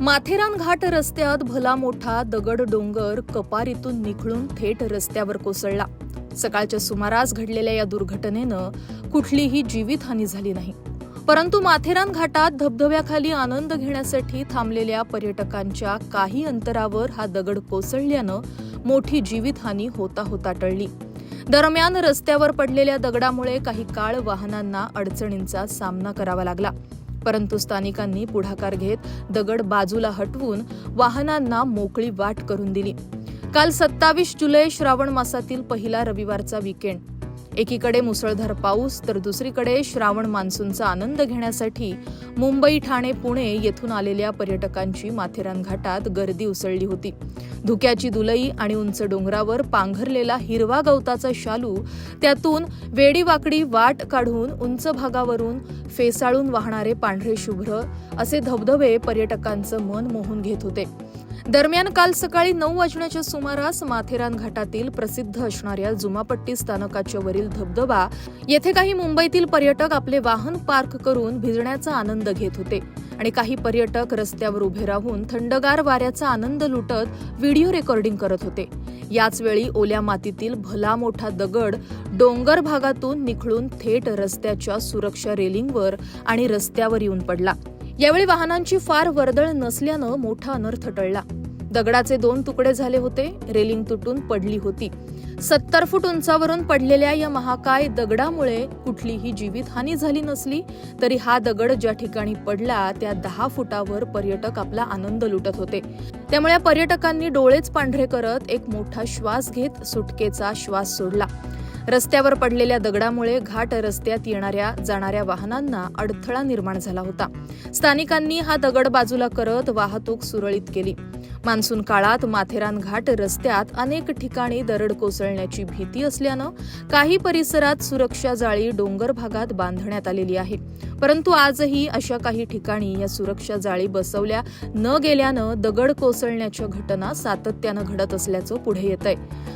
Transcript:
माथेरान घाट रस्त्यात भला मोठा दगड डोंगर कपारीतून निखळून थेट रस्त्यावर कोसळला. सकाळच्या सुमारास घडलेल्या या दुर्घटनेनं कुठलीही जीवितहानी झाली नाही. परंतु माथेरान घाटात धबधब्याखाली आनंद घेण्यासाठी थांबलेल्या पर्यटकांच्या काही अंतरावर हा दगड कोसळल्यानं मोठी जीवितहानी होता होता टळली. दरम्यान रस्त्यावर पडलेल्या दगडामुळे काही काळ वाहनांना अडचणींचा सामना करावा लागला. परंतु स्थानिकांनी पुढाकार घेत दगड बाजूला हटवून वाहनांना मोकळी वाट करून दिली. काल सत्तावीस जुलै श्रावण मासातील पहिला रविवारचा विकेंड एकीकडे मुसळधार पाऊस तर दुसरीकडे श्रावण मान्सूनचा आनंद घेण्यासाठी मुंबई ठाणे पुणे येथून आलेल्या पर्यटकांची माथेरान घाटात गर्दी उसळली होती. धुक्याची दुलई आणि उंच डोंगरावर पांघरलेला हिरवा गवताचा शालू त्यातून वेडीवाकडी वाट काढून उंच भागावरून फेसाळून वाहणारे पांढरे शुभ्र असे धबधबे पर्यटकांचं मन मोहून घेत होते. दरम्यान काल सकाळी नऊ वाजण्याच्या सुमारास माथेरान घाटातील प्रसिद्ध असणाऱ्या जुमापट्टी स्थानकाच्या वरील धबधबा येथे काही मुंबईतील पर्यटक आपले वाहन पार्क करून भिजण्याचा आनंद घेत होते. आणि काही पर्यटक रस्त्यावर उभे राहून थंडगार वाऱ्याचा आनंद लुटत व्हिडिओ रेकॉर्डिंग करत होते. याच वेळी ओल्या मातीतील भला मोठा दगड डोंगर भागातून निखळून थेट रस्त्याच्या सुरक्षा रेलिंगवर आणि रस्त्यावर येऊन पडला. यावेळी वाहनांची फार वर्दळ नसल्यानं मोठा अनर्थ टळला. दगडाचे दोन तुकडे झाले होते रेलिंग तुटून पडली होती. सत्तर फूट उंचावरून पडलेल्या या महाकाय दगडामुळे कुठलीही जीवितहानी झाली नसली तरी हा दगड ज्या ठिकाणी पडला त्या दहा फुटावर पर्यटक आपला आनंद लुटत होते. त्यामुळे पर्यटकांनी डोळेच पांढरे करत एक मोठा श्वास घेत सुटकेचा श्वास सोडला. रस्त्यावर पडलेल्या दगडामुळे घाट रस्त्यात येणाऱ्या जाणाऱ्या वाहनांना अडथळा निर्माण झाला होता. स्थानिकांनी हा दगड बाजूला करत वाहतूक सुरळीत केली. मान्सून काळात माथेरान घाट रस्त्यात अनेक ठिकाणी दरड कोसळण्याची भीती असल्यानं काही परिसरात सुरक्षा जाळी डोंगर भागात बांधण्यात आलेली आहे. परंतु आजही अशा काही ठिकाणी या सुरक्षा जाळी बसवल्या न गेल्यानं दगड कोसळण्याच्या घटना सातत्यानं घडत असल्याचं पुढे येत आहे